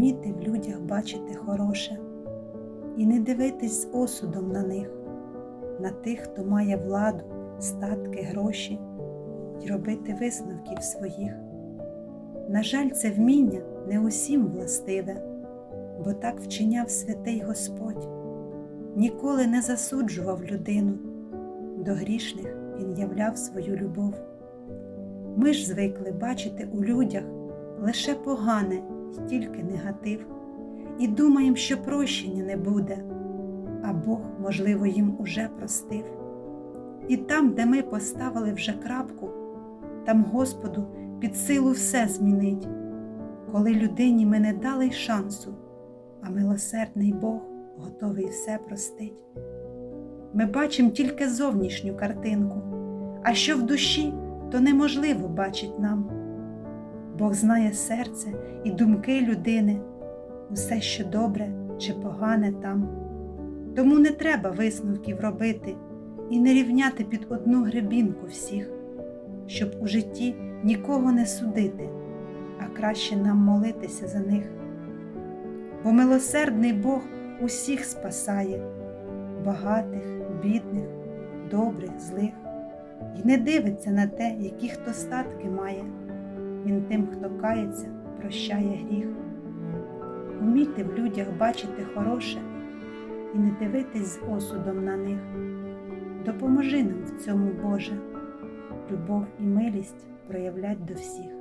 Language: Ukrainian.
вміти в людях бачити хороше і не дивитись з осудом на них, на тих, хто має владу, статки, гроші, й робити висновків своїх. На жаль, це вміння не усім властиве, бо так вчиняв святий Господь, ніколи не засуджував людину, до грішних Він являв свою любов. Ми ж звикли бачити у людях лише погане й тільки негатив, і думаємо, що прощення не буде, а Бог, можливо, їм уже простив. І там, де ми поставили вже крапку, там Господу під силу все змінить, коли людині ми не дали й шансу, а милосердний Бог готовий все простить. Ми бачимо тільки зовнішню картинку, а що в душі, то неможливо бачить нам. Бог знає серце і думки людини, усе, що добре чи погане там. Тому не треба висновків робити і не рівняти під одну гребінку всіх, щоб у житті нікого не судити, а краще нам молитися за них. Бо милосердний Бог усіх спасає, багатих, бідних, добрих, злих, і не дивиться на те, які хто статки має. Він тим, хто кається, прощає гріх. Умійте в людях бачити хороше і не дивитись з осудом на них. Допоможи нам в цьому, Боже, любов і милість проявлять до всіх.